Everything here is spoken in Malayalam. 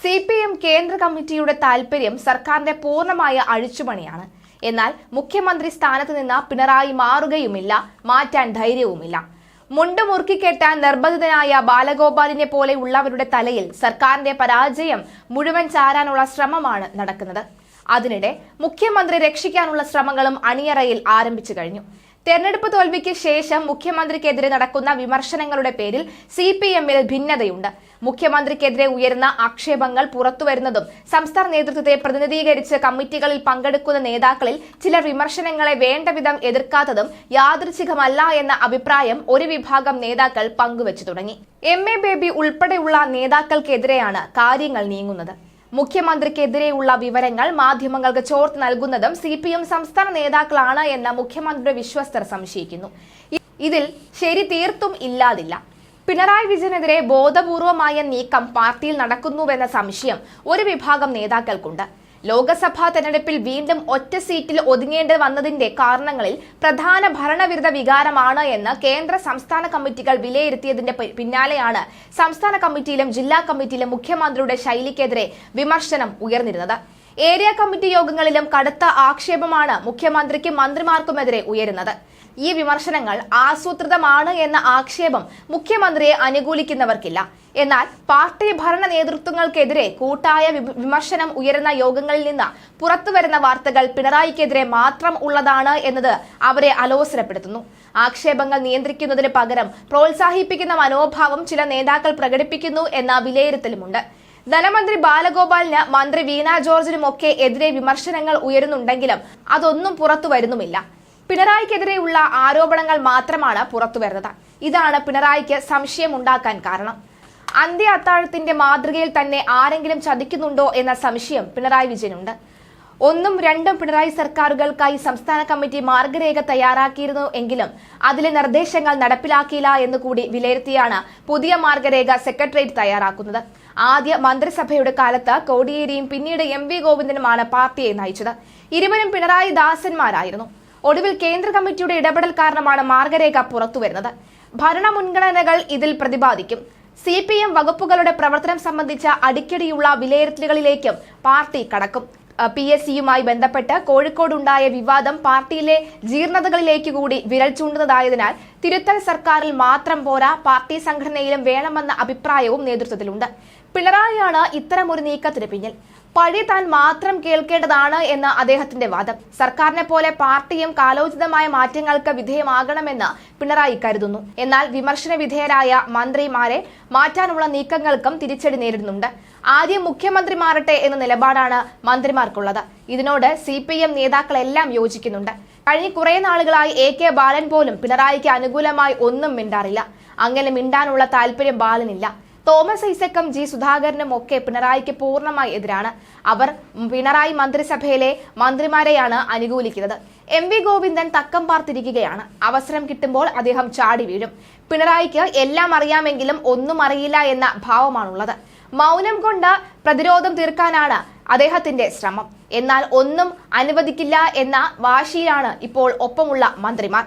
സി പി എം കേന്ദ്ര കമ്മിറ്റിയുടെ താൽപര്യം സർക്കാരിന്റെ പൂർണമായ അഴിച്ചുപണിയാണ്. എന്നാൽ മുഖ്യമന്ത്രി സ്ഥാനത്ത് നിന്ന് പിണറായി മാറുകയുമില്ല മാറ്റാൻ ധൈര്യവുമില്ല. മുണ്ട് മുറുക്കിക്കെട്ടാൻ നിർബന്ധിതനായ ബാലഗോപാലിനെ പോലെ ഉള്ളവരുടെ തലയിൽ സർക്കാരിന്റെ പരാജയം മുഴുവൻ ചാരാനുള്ള ശ്രമമാണ് നടക്കുന്നത്. അതിനിടെ മുഖ്യമന്ത്രി രക്ഷിക്കാനുള്ള ശ്രമങ്ങളും അണിയറയിൽ ആരംഭിച്ചു കഴിഞ്ഞു. തെരഞ്ഞെടുപ്പ് തോൽവിക്ക് ശേഷം മുഖ്യമന്ത്രിക്കെതിരെ നടക്കുന്ന വിമർശനങ്ങളുടെ പേരിൽ സി പി എമ്മിൽ ഭിന്നതയുണ്ട്. മുഖ്യമന്ത്രിക്കെതിരെ ഉയരുന്ന ആക്ഷേപങ്ങൾ പുറത്തുവരുന്നതും സംസ്ഥാന നേതൃത്വത്തെ പ്രതിനിധീകരിച്ച് കമ്മിറ്റികളിൽ പങ്കെടുക്കുന്ന നേതാക്കളിൽ ചിലർ വിമർശനങ്ങളെ വേണ്ടവിധം എതിർക്കാത്തതും യാദൃച്ഛികമല്ല എന്ന അഭിപ്രായം ഒരു വിഭാഗം നേതാക്കൾ പങ്കുവച്ചു തുടങ്ങി. എം എ ബേബി ഉൾപ്പെടെയുള്ള നേതാക്കൾക്കെതിരെയാണ് കാര്യങ്ങൾ നീങ്ങുന്നത്. മുഖ്യമന്ത്രിക്കെതിരെയുള്ള വിവരങ്ങൾ മാധ്യമങ്ങൾക്ക് ചോർത്ത് നൽകുന്നതും സി പി എം സംസ്ഥാന നേതാക്കളാണ് എന്ന് മുഖ്യമന്ത്രിയുടെ വിശ്വസ്തർ സംശയിക്കുന്നു. ഇതിൽ ശരി തീർത്തും ഇല്ലാതില്ല. പിണറായി വിജയനെതിരെ ബോധപൂർവമായ നീക്കം പാർട്ടിയിൽ നടക്കുന്നുവെന്ന സംശയം ഒരു വിഭാഗം നേതാക്കൾക്കുണ്ട്. ലോക്സഭാ തെരഞ്ഞെടുപ്പിൽ വീണ്ടും ഒറ്റ സീറ്റിൽ ഒതുങ്ങേണ്ടി വന്നതിന്റെ കാരണങ്ങളിൽ പ്രധാന ഭരണവിരുദ്ധ വികാരമാണ് എന്ന് കേന്ദ്ര സംസ്ഥാന കമ്മിറ്റികൾ വിലയിരുത്തിയതിന്റെ പിന്നാലെയാണ് സംസ്ഥാന കമ്മിറ്റിയിലും ജില്ലാ കമ്മിറ്റിയിലും മുഖ്യമന്ത്രിയുടെ ശൈലിക്കെതിരെ വിമർശനം ഉയർന്നിരുന്നത്. ഏരിയ കമ്മിറ്റി യോഗങ്ങളിലും കടുത്ത ആക്ഷേപമാണ് മുഖ്യമന്ത്രിക്കും മന്ത്രിമാർക്കുമെതിരെ ഉയരുന്നത്. ഈ വിമർശനങ്ങൾ ആസൂത്രിതമാണ് എന്ന ആക്ഷേപം മുഖ്യമന്ത്രിയെ അനുകൂലിക്കുന്നവർക്കില്ല. എന്നാൽ പാർട്ടി ഭരണ നേതൃത്വങ്ങൾക്കെതിരെ കൂട്ടായ വിമർശനം ഉയരുന്ന യോഗങ്ങളിൽ നിന്ന് പുറത്തുവരുന്ന വാർത്തകൾ പിണറായിക്കെതിരെ മാത്രം ഉള്ളതാണ് എന്നത് അവരെ അലോസരപ്പെടുത്തുന്നു. ആക്ഷേപങ്ങൾ നിയന്ത്രിക്കുന്നതിന് പകരം പ്രോത്സാഹിപ്പിക്കുന്ന മനോഭാവം ചില നേതാക്കൾ പ്രകടിപ്പിക്കുന്നു എന്ന വിലയിരുത്തലുമുണ്ട്. ധനമന്ത്രി ബാലഗോപാലിന് മന്ത്രി വീണ ജോർജിനുമൊക്കെ എതിരെ വിമർശനങ്ങൾ ഉയരുന്നുണ്ടെങ്കിലും അതൊന്നും പുറത്തു വരുന്നുമില്ല പിണറായിക്കെതിരെയുള്ള ആരോപണങ്ങൾ മാത്രമാണ് പുറത്തു വരുന്നത് ഇതാണ് പിണറായിക്ക് സംശയമുണ്ടാക്കാൻ കാരണം. അന്ത്യ അത്താഴത്തിന്റെ മാതൃകയിൽ തന്നെ ആരെങ്കിലും ചതിക്കുന്നുണ്ടോ എന്ന സംശയം പിണറായി വിജയനുണ്ട്. ഒന്നും രണ്ടും പിണറായി സർക്കാരുകൾക്കായി സംസ്ഥാന കമ്മിറ്റി മാർഗരേഖ തയ്യാറാക്കിയിരുന്നു എങ്കിലും അതിലെ നിർദ്ദേശങ്ങൾ നടപ്പിലാക്കിയില്ല എന്ന് കൂടി വിലയിരുത്തിയാണ് പുതിയ മാർഗരേഖ സെക്രട്ടേറിയറ്റ് തയ്യാറാക്കുന്നത്. ആദ്യ മന്ത്രിസഭയുടെ കാലത്ത് കോടിയേരിയും പിന്നീട് എം വി ഗോവിന്ദനുമാണ് പാർട്ടിയെ നയിച്ചത്. ഇരുവരും പിണറായി ദാസന്മാരായിരുന്നു. ഒടുവിൽ കേന്ദ്ര കമ്മിറ്റിയുടെ ഇടപെടൽ കാരണമാണ് മാർഗരേഖ പുറത്തുവരുന്നത്. ഭരണ മുൻഗണനകൾ ഇതിൽ പ്രതിപാദിക്കും. സി പി എം വകുപ്പുകളുടെ പ്രവർത്തനം സംബന്ധിച്ച അടിക്കടിയുള്ള വിലയിരുത്തലുകളിലേക്കും പാർട്ടി കടക്കും. പി എസ് സിയുമായി ബന്ധപ്പെട്ട് കോഴിക്കോടുണ്ടായ വിവാദം പാർട്ടിയിലെ ജീർണതകളിലേക്ക് കൂടി വിരൽ ചൂണ്ടുന്നതായതിനാൽ തിരുത്തൽ സർക്കാരിൽ മാത്രം പോരാ പാർട്ടി സംഘടനയിലും വേണമെന്ന അഭിപ്രായവും നേതൃത്വത്തിലുണ്ട്. പിണറായിയാണ് ഇത്തരമൊരു നീക്കത്തിന് പിന്നിൽ. പഴി താൻ മാത്രം കേൾക്കേണ്ടതാണ് എന്ന അദ്ദേഹത്തിന്റെ വാദം. സർക്കാരിനെ പോലെ പാർട്ടിയും കാലോചിതമായ മാറ്റങ്ങൾക്ക് വിധേയമാകണമെന്ന് പിണറായി കരുതുന്നു. എന്നാൽ വിമർശന വിധേയരായ മന്ത്രിമാരെ മാറ്റാനുള്ള നീക്കങ്ങൾക്കും തിരിച്ചടി നേരിടുന്നുണ്ട്. ആദ്യം മുഖ്യമന്ത്രി മാറട്ടെ എന്ന നിലപാടാണ് മന്ത്രിമാർക്കുള്ളത്. ഇതിനോട് സി നേതാക്കളെല്ലാം യോജിക്കുന്നുണ്ട്. കഴിഞ്ഞ കുറെ നാളുകളായി എ കെ ബാലൻ പോലും പിണറായിക്ക് അനുകൂലമായി ഒന്നും മിണ്ടാറില്ല. അങ്ങനെ മിണ്ടാനുള്ള താല്പര്യം ബാലനില്ല. തോമസ് ഐസക്കും ജി സുധാകരനും ഒക്കെ പിണറായിക്ക് പൂർണമായി എതിരാണ്. അവർ പിണറായി മന്ത്രിസഭയിലെ മന്ത്രിമാരെയാണ് അനുകൂലിക്കുന്നത്. എം വി ഗോവിന്ദൻ തക്കം പാർത്തിരിക്കുകയാണ്. അവസരം കിട്ടുമ്പോൾ അദ്ദേഹം ചാടി വീഴും. പിണറായിക്ക് എല്ലാം അറിയാമെങ്കിലും ഒന്നും അറിയില്ല എന്ന ഭാവമാണുള്ളത്. മൗനം കൊണ്ട് പ്രതിരോധം തീർക്കാനാണ് അദ്ദേഹത്തിന്റെ ശ്രമം. എന്നാൽ ഒന്നും അനുവദിക്കില്ല എന്ന വാശിയിലാണ് ഇപ്പോൾ ഒപ്പമുള്ള മന്ത്രിമാർ.